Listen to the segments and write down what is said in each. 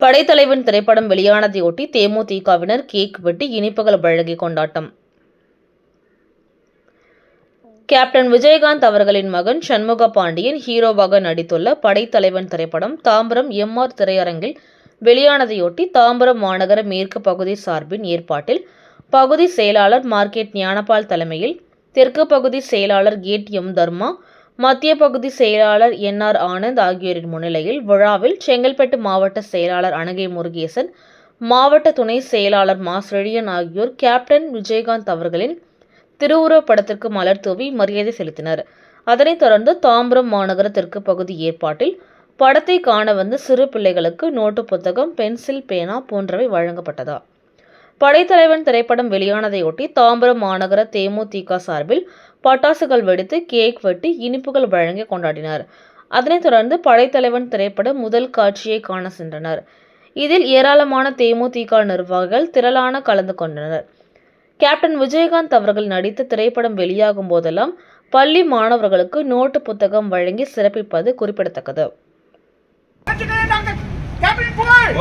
படைத்தலைவன் திரைப்படம் வெளியானதையொட்டி தேமுதிகவினர் கேக் வெட்டி இனிப்புகள் வழங்கி கொண்டாட்டம். கேப்டன் விஜயகாந்த் அவர்களின் மகன் சண்முக பாண்டியன் ஹீரோவாக நடித்துள்ள படைத்தலைவன் திரைப்படம் தாம்பரம் எம்ஆர் திரையரங்கில் வெளியானதையொட்டி தாம்பரம் மாநகர மேற்கு பகுதி சார்பின் ஏற்பாட்டில் பகுதி செயலாளர் மார்க்கெட் ஞானபால் தலைமையில் தெற்கு பகுதி செயலாளர் கேட் எம் தர்மா மத்திய பகுதி செயலாளர் என் ஆர் ஆனந்த் ஆகியோரின் முன்னிலையில் விழாவில் செங்கல்பட்டு மாவட்ட செயலாளர் அனகை முருகேசன் மாவட்ட துணை செயலாளர் மா. செழியன் ஆகியோர் கேப்டன் விஜயகாந்த் அவர்களின் திருவுருவப் படத்திற்கு மலர் தூவி மரியாதை செலுத்தினர். அதனைத் தொடர்ந்து தாம்பரம் மாநகர தெற்கு பகுதி ஏற்பாட்டில் படத்தை காண வந்த சிறு பிள்ளைகளுக்கு நோட்டு புத்தகம் பென்சில் பேனா போன்றவை வழங்கப்பட்டதா? படைத்தலைவன் திரைப்படம் வெளியானதையொட்டி தாம்பரம் மாநகர தேமுதிக சார்பில் பட்டாசுகள் வெடித்து கேக் வெட்டி இனிப்புகள் வழங்கி கொண்டாடினர். அதனைத் தொடர்ந்து படைத்தலைவன் திரைப்பட முதல் காட்சியை காண சென்றனர். இதில் ஏராளமான தேமுதிக நிர்வாகிகள் திரளான கலந்து கொண்டனர். கேப்டன் விஜயகாந்த் அவர்கள் நடித்த திரைப்படம் வெளியாகும் போதெல்லாம் பள்ளி மாணவர்களுக்கு நோட்டு புத்தகம் வழங்கி சிறப்பிப்பது குறிப்பிடத்தக்கது. கேப்டன் புகழ்.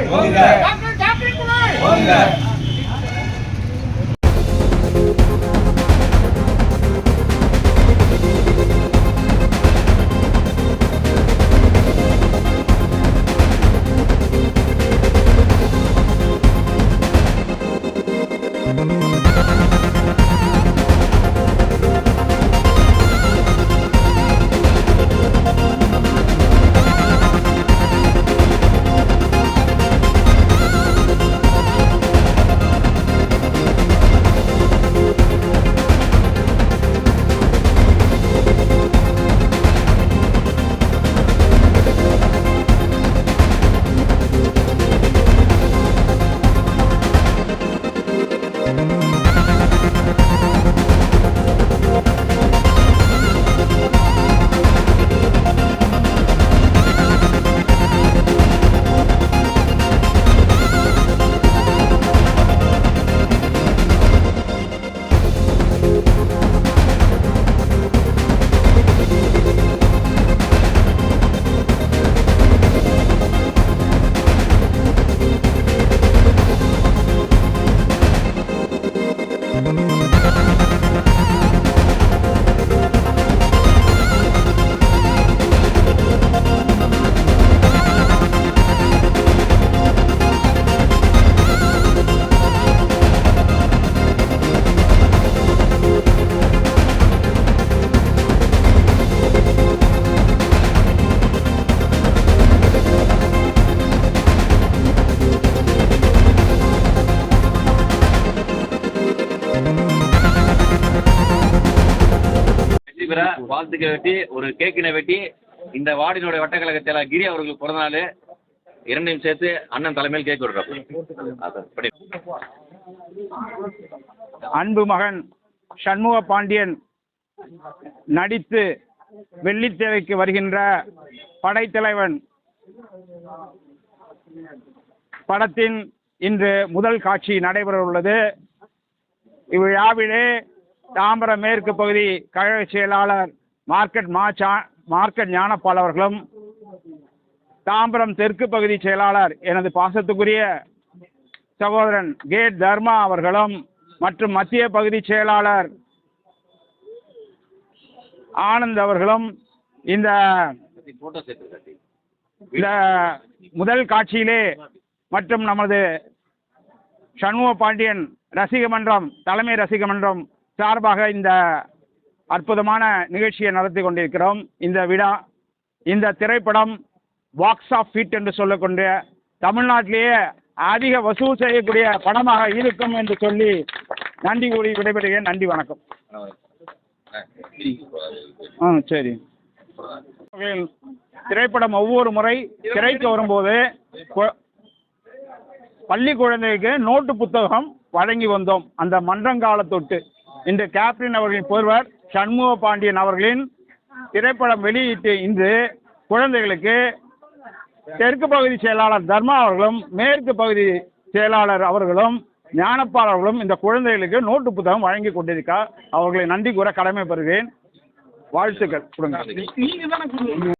டாக்டர். டாக்டர் கேப்டன் புகழ் வாழ்த்துக்களை வெட்டி ஒரு கேக்கினை வெட்டி இந்த வார்டினுடைய வட்டக்கழக செயலர் கிரி அவர்களுக்கு பிறந்த நாள். இரண்டையும் சேர்த்து அண்ணன் தலைமையில் கேக் விடுறோம். அன்பு மகன் சண்முக பாண்டியன் நடித்து வெள்ளித்தேவைக்கு வருகின்ற படைத்தலைவன். படத்தின் இன்று முதல் காட்சி நடைபெற உள்ளது இவ்விழாவிலே தாம்பரம் மேற்கு பகுதி கழக செயலாளர் மார்க்கெட் மாச்சா மார்க்கெட் ஞானப்பால் அவர்களும் தாம்பரம் தெற்கு பகுதி செயலாளர் எனது பாசத்துக்குரிய சகோதரன் கேட் தர்மா அவர்களும் மற்றும் மத்திய பகுதி செயலாளர் ஆனந்த் அவர்களும் இந்த இந்த முதல் காட்சியிலே மற்றும் நமது சண்முக பாண்டியன் ரசிக மன்றம் தலைமை ரசிக மன்றம் சார்பாக இந்த அற்புதமான நிகழ்ச்சியை நடத்தி கொண்டிருக்கிறோம். இந்த விழா இந்த திரைப்படம் பாக்ஸ் ஆஃப் ஃபிட் என்று சொல்லக்கூடிய தமிழ்நாட்டிலேயே அதிக வசூல் செய்யக்கூடிய படமாக இருக்கும் என்று சொல்லி நன்றி கூறி விடைபெறுகிறேன். நன்றி வணக்கம். ஆ சரி. திரைப்படம் ஒவ்வொரு முறை திரைக்கு வரும்போது பள்ளி குழந்தைக்கு நோட்டு புத்தகம் வழங்கி வந்தோம். அந்த மன்றங்கால தொட்டு. இன்று கேப்டன் அவர்களின் பொறுவர் சண்முக பாண்டியன் அவர்களின் திரைப்படம் வெளியிட்டு இன்று குழந்தைகளுக்கு தெற்கு பகுதி செயலாளர் தர்மா அவர்களும் மேற்கு பகுதி செயலாளர் அவர்களும் ஞானப்பால் அவர்களும் இந்த குழந்தைகளுக்கு நோட்டு புத்தகம் வழங்கி கொண்டிருக்கார் அவர்களை நன்றி கூற பெறுவேன் வாழ்த்துக்கள். கொடுங்க.